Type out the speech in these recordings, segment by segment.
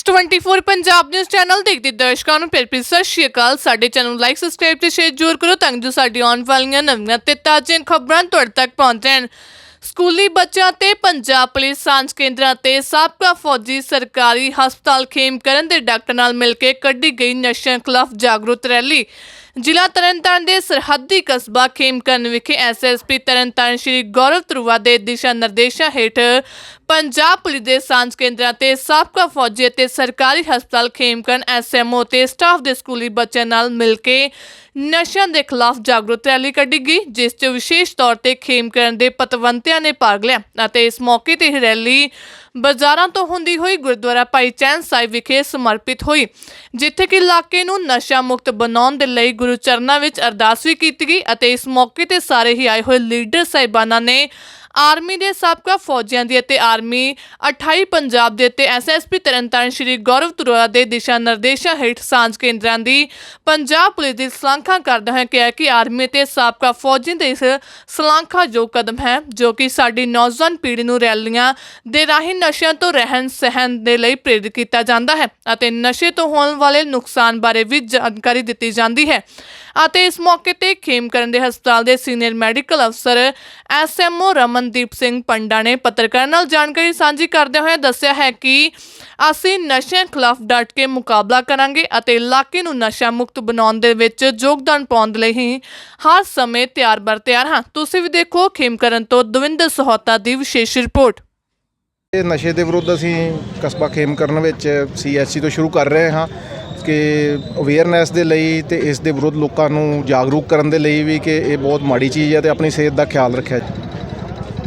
X24 Punjab news channel ਦੇਖਦੇ ਦਰਸ਼ਕਾਂ ਨੂੰ। ਪਿਆਰ ਭਰੀ ਸਤਿ ਸ਼੍ਰੀ ਅਕਾਲ। ਸਾਡੇ ਚੈਨਲ ਨੂੰ ਲਾਈਕ ਸਬਸਕ੍ਰਾਈਬ ਤੇ ਸ਼ੇਅਰ ਜ਼ਰੂਰ ਕਰੋ ਤਾਂ ਜੋ ਸਾਡੀ ਆਉਣ ਵਾਲੀਆਂ ਨਵੀਆਂ ਤੇ ਤਾਜ਼ੀਆਂ ਖਬਰਾਂ ਤੁਹਾਡੇ ਤੱਕ ਪਹੁੰਚਣ ਸਕੂਲੀ ਬੱਚਿਆਂ ਤੇ ਪੰਜਾਬ ਪੁਲਿਸ ਸਾਂਝ ਕੇਂਦਰਾਂ ਤੇ ਸਾਬਕਾ ਫੌਜੀ ਸਰਕਾਰੀ ਹਸਪਤਾਲ ਖੇਮਕਰਨ ਦੇ ਡਾਕਟਰ ਨਾਲ ਮਿਲ ਕੇ ਕੱਢੀ ਗਈ ਨਸ਼ਿਆਂ ਖਿਲਾਫ ਜਾਗਰੂਕ ਰੈਲੀ। ਜ਼ਿਲ੍ਹਾ ਤਰਨਤਾਰਨ ਦੇ ਸਰਹੱਦੀ ਕਸਬਾ ਖੇਮਕਰਨ ਵਿਖੇ ਐਸਐਸਪੀ ਤਰਨਤਾਰਨ ਸ਼੍ਰੀ ਗੌਰਵ ਧਰੂਵਾ ਦੇ ਦਿਸ਼ਾ ਨਿਰਦੇਸ਼ਾਂ ਹੇਠ ਪੰਜਾਬ ਪੁਲਿਸ ਦੇ ਸਾਂਝ ਕੇਂਦਰਾਂ ਤੇ ਸਾਬਕਾ ਫੌਜੀ ਅਤੇ ਸਰਕਾਰੀ ਹਸਪਤਾਲ ਖੇਮਕਰਨ ਐਸਐਮਓ ਤੇ ਸਟਾਫ ਦੇ ਸਕੂਲੀ ਬੱਚਿਆਂ ਨਾਲ ਮਿਲ ਕੇ ਨਸ਼ਿਆਂ ਦੇ ਖਿਲਾਫ ਜਾਗਰੂਕ ਰੈਲੀ ਕੱਢੀ ਗਈ ਜਿਸ 'ਚ ਵਿਸ਼ੇਸ਼ ਤੌਰ ਤੇ ਖੇਮਕਰਨ ਦੇ ਪਤਵੰਤਿਆਂ ਨੇ ਭਾਗ ਲਿਆ ਅਤੇ ਇਸ ਮੌਕੇ ਤੇ ਇਹ ਰੈਲੀ ਬਾਜ਼ਾਰਾਂ ਤੋਂ ਹੁੰਦੀ ਹੋਈ ਗੁਰਦੁਆਰਾ ਭਾਈ ਚੈਨ ਸਾਹਿਬ ਵਿਖੇ ਸਮਰਪਿਤ ਹੋਈ, ਜਿੱਥੇ ਕਿ ਇਲਾਕੇ ਨੂੰ ਨਸ਼ਾ ਮੁਕਤ ਬਣਾਉਣ ਦੇ ਲਈ ਗੁਰੂ ਚਰਨਾਂ ਵਿੱਚ ਅਰਦਾਸ ਵੀ ਕੀਤੀ ਗਈ ਅਤੇ ਇਸ ਮੌਕੇ ਤੇ ਸਾਰੇ ਹੀ ਆਏ ਹੋਏ ਲੀਡਰ ਸਾਹਿਬਾਨਾਂ ਨੇ ਆਰਮੀ ਦੇ ਸਾਬਕਾ ਫੌਜੀਆਂ ਦੀ ਅਤੇ ਆਰਮੀ 28 ਪੰਜਾਬ ਦੇ ਤੇ ਐਸਐਸਪੀ ਤਰਨਤਾਰਨ ਸ਼੍ਰੀ ਗੌਰਵ ਤੁਰਾ ਦੇ ਦਿਸ਼ਾ ਨਿਰਦੇਸ਼ਾਂ ਹੇਠ ਸਾਂਝ ਕੇਂਦਰਾਂ ਦੀ ਪੰਜਾਬ ਪੁਲਿਸ ਦੀ ਸਲਾਘਾ ਕਰਦਾ ਹੈ ਕਿਹਾ ਕਿ ਆਰਮੀ ਤੇ ਸਾਬਕਾ ਫੌਜੀ ਦੇ ਇਸ ਜੋ ਕਦਮ ਹੈ, ਜੋ ਕਿ ਸਾਡੀ ਨੌਜਵਾਨ ਪੀੜ੍ਹੀ ਨੂੰ ਰੈਲੀਆਂ ਦੇ ਰਾਹੀਂ ਨਸ਼ਿਆਂ ਤੋਂ ਰਹਿਣ ਸਹਿਣ ਦੇ ਲਈ ਪ੍ਰੇਰਿਤ ਕੀਤਾ ਜਾਂਦਾ ਹੈ ਅਤੇ ਨਸ਼ੇ ਤੋਂ ਹੋਣ ਵਾਲੇ ਨੁਕਸਾਨ ਬਾਰੇ ਵੀ ਜਾਣਕਾਰੀ ਦਿੱਤੀ ਜਾਂਦੀ ਹੈ ਅਤੇ ਇਸ ਮੌਕੇ ਤੇ ਖੇਮਕਰਨ ਦੇ ਹਸਪਤਾਲ ਦੇ ਸੀਨੀਅਰ ਮੈਡੀਕਲ ਅਫਸਰ ਐਸਐਮਓ ਰਮਨਦੀਪ ਸਿੰਘ ਪੰਡਾ ਨੇ ਪੱਤਰਕਾਰਾਂ ਨਾਲ ਜਾਣਕਾਰੀ ਸਾਂਝੀ ਕਰਦੇ ਹੋਏ ਦੱਸਿਆ ਹੈ ਕਿ ਅਸੀਂ ਨਸ਼ਿਆਂ ਖਿਲਾਫ ਡਟ ਕੇ ਮੁਕਾਬਲਾ ਕਰਾਂਗੇ ਅਤੇ ਇਲਾਕੇ ਨੂੰ ਨਸ਼ਾ ਮੁਕਤ ਬਣਾਉਣ ਦੇ ਵਿੱਚ ਯੋਗਦਾਨ ਪਾਉਣ ਲਈ ਹੀ ਹਰ ਸਮੇਂ ਤਿਆਰ ਬਰ ਤਿਆਰ ਹਾਂ। ਤੁਸੀਂ ਵੀ ਦੇਖੋ, ਖੇਮਕਰਨ ਤੋਂ ਦਵਿੰਦਰ ਸਹੋਤਾ ਦੀ ਵਿਸ਼ੇਸ਼ ਰਿਪੋਰਟ। ਇਹ ਨਸ਼ੇ ਦੇ ਵਿਰੁੱਧ ਅਸੀਂ ਕਸਬਾ ਖੇਮ ਕਰਨ ਵਿੱਚ ਸੀਐਸਸੀ ਤੋਂ ਸ਼ੁਰੂ ਕਰ ਰਹੇ ਹਾਂ ਕਿ ਅਵੇਅਰਨੈਸ ਦੇ ਲਈ ਤੇ ਇਸ ਦੇ ਵਿਰੁੱਧ ਲੋਕਾਂ ਨੂੰ ਜਾਗਰੂਕ ਕਰਨ ਦੇ ਲਈ ਵੀ ਕਿ ਇਹ ਬਹੁਤ ਮਾੜੀ ਚੀਜ਼ ਹੈ ਤੇ ਆਪਣੀ ਸਿਹਤ ਦਾ ਖਿਆਲ ਰੱਖਿਆ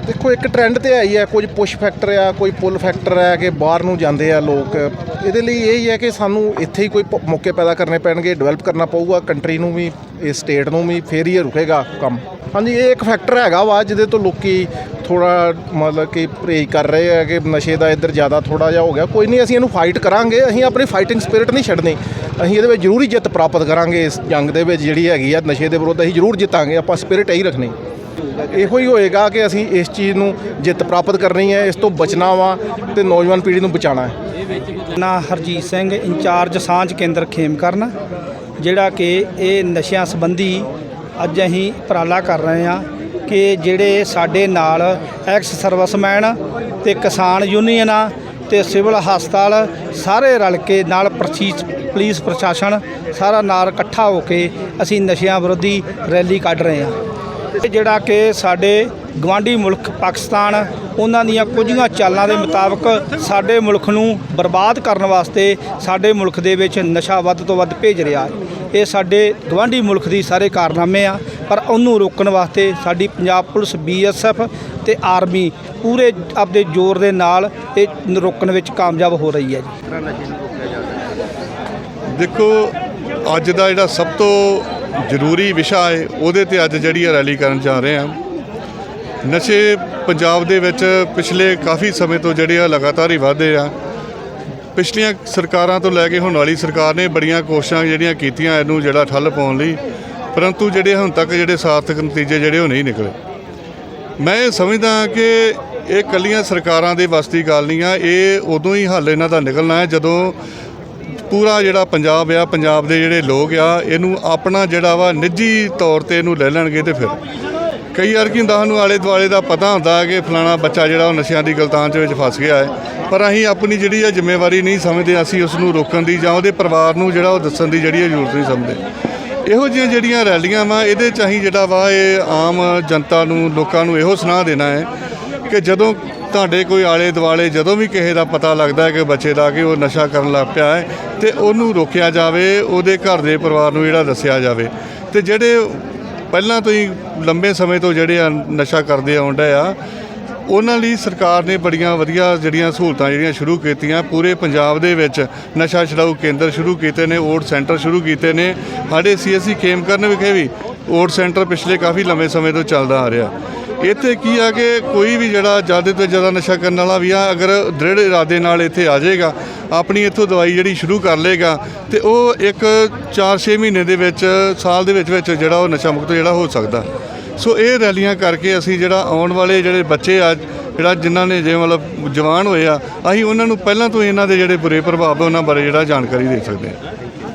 ਦੇਖੋ, ਇੱਕ ਟ੍ਰੈਂਡ ਤੇ ਆਈ ਹੈ ਕੁਝ ਪੁਸ਼ ਫੈਕਟਰ ਆ, ਕੋਈ ਪੁਲ ਫੈਕਟਰ ਹੈ ਕਿ ਬਾਹਰ ਨੂੰ ਜਾਂਦੇ ਆ ਲੋਕ। ਇਹਦੇ ਲਈ ਇਹ ਹੀ ਹੈ ਕਿ ਸਾਨੂੰ ਇੱਥੇ ਹੀ ਕੋਈ ਪ- ਮੌਕੇ ਪੈਦਾ ਕਰਨੇ ਪੈਣਗੇ ਡਿਵੈਲਪ ਕਰਨਾ ਪਊਗਾ ਕੰਟਰੀ ਨੂੰ ਵੀ ਇਸ ਸਟੇਟ ਨੂੰ ਵੀ, ਫੇਰ ਹੀ ਇਹ ਰੁਕੇਗਾ ਕੰਮ। ਹਾਂਜੀ, ਇਹ ਇੱਕ ਫੈਕਟਰ ਹੈਗਾ ਵਾ, ਜਿਹਦੇ ਤੋਂ ਲੋਕੀ ਥੋੜਾ ਮਤਲਬ ਕਿ ਪਰਹੇਜ਼ ਕਰ ਰਹੇ ਆ ਕਿ ਨਸ਼ੇ ਦਾ ਇੱਧਰ ਜ਼ਿਆਦਾ ਥੋੜਾ ਜਿਹਾ ਹੋ ਗਿਆ। ਕੋਈ ਨਹੀਂ, ਅਸੀਂ ਇਹਨੂੰ ਫਾਈਟ ਕਰਾਂਗੇ, ਅਸੀਂ ਆਪਣੀ ਫਾਈਟਿੰਗ ਸਪਿਰਿਟ ਨਹੀਂ ਛੱਡਣੀ। ਅਸੀਂ ਇਹਦੇ ਵਿੱਚ ਜ਼ਰੂਰ ਹੀ ਜਿੱਤ ਪ੍ਰਾਪਤ ਕਰਾਂਗੇ, ਇਸ ਜੰਗ ਦੇ ਵਿੱਚ ਜਿਹੜੀ ਹੈਗੀ ਆ, ਨਸ਼ੇ ਦੇ ਵਿਰੁੱਧ ਅਸੀਂ ਜ਼ਰੂਰ ਜਿੱਤਾਂਗੇ, ਆਪਾਂ ਸਪਿਰਿਟ ਇਹੀ ਰੱਖਣੀ। ਇਹੋ ਹੀ ਹੋਏਗਾ ਕਿ ਅਸੀਂ ਇਸ ਚੀਜ਼ ਨੂੰ ਜਿੱਤ ਪ੍ਰਾਪਤ ਕਰਨੀ ਹੈ, ਇਸ ਤੋਂ ਬਚਣਾ ਵਾ ਤੇ ਨੌਜਵਾਨ ਪੀੜ੍ਹੀ ਨੂੰ ਬਚਾਉਣਾ ਹੈ। ਨਾ ਹਰਜੀਤ ਸਿੰਘ, ਇੰਚਾਰਜ ਸਾਂਝ ਕੇਂਦਰ ਖੇਮ ਕਰਨ ਜਿਹੜਾ ਕਿ ਇਹ ਨਸ਼ਿਆਂ ਸੰਬੰਧੀ ਅੱਜ ਅਸੀਂ ਉਪਰਾਲਾ ਕਰ ਰਹੇ ਹਾਂ ਕਿ ਜਿਹੜੇ ਸਾਡੇ ਨਾਲ ਐਕਸ ਸਰਵਿਸਮੈਨ ਤੇ ਕਿਸਾਨ ਯੂਨੀਅਨਾਂ ਤੇ ਸਿਵਲ ਹਸਪਤਾਲ ਸਾਰੇ ਰਲ ਕੇ ਨਾਲ ਪ੍ਰਚੀਸ ਪੁਲਿਸ ਪ੍ਰਸ਼ਾਸਨ ਸਾਰਾ ਨਾਲ ਇਕੱਠਾ ਹੋ ਕੇ ਅਸੀਂ ਨਸ਼ਿਆਂ ਵਿਰੋਧੀ ਰੈਲੀ ਕੱਢ ਰਹੇ ਹਾਂ। ਜਿਹੜਾ ਕਿ ਸਾਡੇ ਗਵਾਂਢੀ ਮੁਲਕ ਪਾਕਿਸਤਾਨ, ਉਹਨਾਂ ਦੀਆਂ ਕੁਝੀਆਂ ਚਾਲਾਂ ਦੇ ਮੁਤਾਬਕ ਸਾਡੇ ਮੁਲਕ ਨੂੰ ਬਰਬਾਦ ਕਰਨ ਵਾਸਤੇ ਸਾਡੇ ਮੁਲਕ ਦੇ ਵਿੱਚ ਨਸ਼ਾ ਵੱਧ ਤੋਂ ਵੱਧ ਭੇਜ ਰਿਹਾ ਹੈ। ਇਹ ਸਾਡੇ ਗਵਾਂਢੀ ਮੁਲਕ ਦੀ ਸਾਰੇ ਕਾਰਨਾਮੇ ਆ, ਪਰ ਉਹਨੂੰ ਰੋਕਣ ਵਾਸਤੇ ਸਾਡੀ ਪੰਜਾਬ ਪੁਲਿਸ ਬੀਐਸਐਫ ਤੇ ਆਰਮੀ ਪੂਰੇ ਆਪਦੇ ਜ਼ੋਰ ਦੇ ਨਾਲ ਇਹ ਰੋਕਣ ਵਿੱਚ ਕਾਮਯਾਬ ਹੋ ਰਹੀ ਹੈ ਜੀ। ਦੇਖੋ, ਅੱਜ ਦਾ ਜਿਹੜਾ ਸਭ ਤੋਂ ਜ਼ਰੂਰੀ ਵਿਸ਼ਾ ਹੈ, ਉਹਦੇ ਤੇ ਅੱਜ ਜਿਹੜੀ ਇਹ ਰੈਲੀ ਕਰਨ ਜਾ ਰਹੇ ਹਾਂ। ਨਸ਼ੇ ਪੰਜਾਬ ਦੇ ਵਿੱਚ ਪਿਛਲੇ ਕਾਫੀ ਸਮੇਂ ਤੋਂ ਜਿਹੜੇ ਆ ਲਗਾਤਾਰ ਹੀ ਵਧਦੇ ਆ। ਪਿਛਲੀਆਂ ਸਰਕਾਰਾਂ ਤੋਂ ਲੈ ਕੇ ਹੁਣ ਵਾਲੀ ਸਰਕਾਰ ਨੇ ਬੜੀਆਂ ਕੋਸ਼ਿਸ਼ਾਂ ਜਿਹੜੀਆਂ ਕੀਤੀਆਂ ਇਹਨੂੰ ਜਿਹੜਾ ਠੱਲ ਪਾਉਣ ਲਈ, ਪਰੰਤੂ ਜਿਹੜੇ ਹੁਣ ਤੱਕ ਜਿਹੜੇ ਸਾਰਥਕ ਨਤੀਜੇ ਜਿਹੜੇ ਉਹ ਨਹੀਂ ਨਿਕਲੇ। ਮੈਂ ਇਹ ਸਮਝਦਾ ਕਿ ਇਹ ਕੱਲੀਆਂ ਸਰਕਾਰਾਂ ਦੇ ਵੱਸ ਗੱਲ ਨਹੀਂ ਆ, ਇਹ ਉਦੋਂ ਹੀ ਹੱਲ ਇਹਨਾਂ ਦਾ ਨਿਕਲਣਾ ਹੈ ਜਦੋਂ ਪੂਰਾ ਜਿਹੜਾ ਪੰਜਾਬ ਆ, ਪੰਜਾਬ ਦੇ ਜਿਹੜੇ ਲੋਕ ਆ, ਇਹਨੂੰ ਆਪਣਾ ਜਿਹੜਾ ਵਾ ਨਿੱਜੀ ਤੌਰ ਤੇ ਇਹਨੂੰ ਲੈ ਲੈਣਗੇ ਤੇ ਫਿਰ। ਕਈ ਵਾਰ ਕੀ ਹੁੰਦਾ, ਸਾਨੂੰ ਆਲੇ ਦੁਆਲੇ ਦਾ ਪਤਾ ਹੁੰਦਾ ਕਿ ਫਲਾਣਾ ਬੱਚਾ ਜਿਹੜਾ ਉਹ ਨਸ਼ਿਆਂ ਦੀ ਗਲਤਾਨ 'ਚ ਵਿੱਚ ਫਸ ਗਿਆ ਹੈ। ਪਰ ਅਸੀਂ ਆਪਣੀ ਜਿਹੜੀ ਆ ਜ਼ਿੰਮੇਵਾਰੀ ਨਹੀਂ ਸਮਝਦੇ, ਅਸੀਂ ਉਸ ਨੂੰ ਰੋਕਣ ਦੀ ਜਾਂ ਉਹਦੇ ਪਰਿਵਾਰ ਨੂੰ ਜਿਹੜਾ ਉਹ ਦੱਸਣ ਦੀ ਜਿਹੜੀ ਆ ਜ਼ਰੂਰਤ ਨਹੀਂ ਸਮਝਦੇ। ਇਹੋ ਜਿਹੀਆਂ ਜਿਹੜੀਆਂ ਰੈਲੀਆਂ ਵਾ, ਇਹਦੇ ਚ ਅਸੀਂ ਜਿਹੜਾ ਵਾ ਇਹ ਆਮ ਜਨਤਾ ਨੂੰ, ਲੋਕਾਂ ਨੂੰ ਇਹੋ ਸੁਣਾ ਦੇਣਾ ਹੈ ਕਿ ਜਦੋਂ ਤੁਹਾਡੇ ਕੋਈ ਆਲੇ ਦੁਆਲੇ ਜਦੋਂ ਵੀ ਕਿਸੇ ਦਾ ਪਤਾ ਲੱਗਦਾ ਹੈ ਕਿ ਬੱਚੇ ਦਾ ਕਿ ਉਹ ਨਸ਼ਾ ਕਰਨ ਲੱਗ ਪਿਆ ਹੈ ਤੇ ਉਹਨੂੰ ਰੋਕਿਆ ਜਾਵੇ, ਉਹਦੇ ਘਰ ਦੇ ਪਰਿਵਾਰ ਨੂੰ ਜਿਹੜਾ ਦੱਸਿਆ ਜਾਵੇ। ਤੇ ਜਿਹੜੇ ਪਹਿਲਾਂ ਤੋਂ ਹੀ ਲੰਬੇ ਸਮੇਂ ਤੋਂ ਜਿਹੜੇ ਆ ਨਸ਼ਾ ਕਰਦੇ ਆਉਣ ਆ, ਉਹਨਾਂ ਲਈ ਸਰਕਾਰ ਨੇ ਬੜੀਆਂ ਵਧੀਆ ਜਿਹੜੀਆਂ ਸਹੂਲਤਾਂ ਜਿਹੜੀਆਂ ਸ਼ੁਰੂ ਕੀਤੀਆਂ। ਪੂਰੇ ਪੰਜਾਬ ਦੇ ਵਿੱਚ ਨਸ਼ਾ ਛਡਾਊ ਕੇਂਦਰ ਸ਼ੁਰੂ ਕੀਤੇ ਨੇ, ਓਟ ਸੈਂਟਰ ਸ਼ੁਰੂ ਕੀਤੇ ਨੇ। ਸਾਡੇ ਸੀਐਸਸੀ ਖੇਮ ਕਰਨ ਵਿਖੇ ਵੀ ਓਟ ਸੈਂਟਰ ਪਿਛਲੇ ਕਾਫੀ ਲੰਬੇ ਸਮੇਂ ਤੋਂ ਚੱਲਦਾ ਆ ਰਿਹਾ। ਇੱਥੇ ਕੀ ਆ ਕਿ ਕੋਈ ਵੀ ਜਿਹੜਾ ਜ਼ਿਆਦਾ ਤੋਂ ਜ਼ਿਆਦਾ ਨਸ਼ਾ ਕਰਨ ਵਾਲਾ ਵੀ ਆ, ਅਗਰ ਦ੍ਰਿੜ ਇਰਾਦੇ ਨਾਲ ਇੱਥੇ ਆ ਜਾਏਗਾ, ਆਪਣੀ ਇੱਥੋਂ ਦਵਾਈ ਜਿਹੜੀ ਸ਼ੁਰੂ ਕਰ ਲੇਗਾ ਤੇ ਉਹ ਇੱਕ 4-6 ਮਹੀਨੇ ਦੇ ਵਿੱਚ, ਸਾਲ ਦੇ ਵਿੱਚ ਵਿੱਚ ਜਿਹੜਾ ਉਹ ਨਸ਼ਾ ਮੁਕਤ ਜਿਹੜਾ ਹੋ ਸਕਦਾ। ਸੋ ਇਹ ਰੈਲੀਆਂ ਕਰਕੇ ਅਸੀਂ ਜਿਹੜਾ ਆਉਣ ਵਾਲੇ ਜਿਹੜੇ ਬੱਚੇ ਆ, ਜਿਹੜਾ ਜਿਨ੍ਹਾਂ ਨੇ ਜੇ ਮਤਲਬ ਜਵਾਨ ਹੋਏ ਆ, ਅਸੀਂ ਉਹਨਾਂ ਨੂੰ ਪਹਿਲਾਂ ਤੋਂ ਹੀ ਇਹਨਾਂ ਦੇ ਜਿਹੜੇ ਬੁਰੇ ਪ੍ਰਭਾਵ ਆ, ਉਹਨਾਂ ਬਾਰੇ ਜਿਹੜਾ ਜਾਣਕਾਰੀ ਦੇ ਸਕਦੇ ਹਾਂ।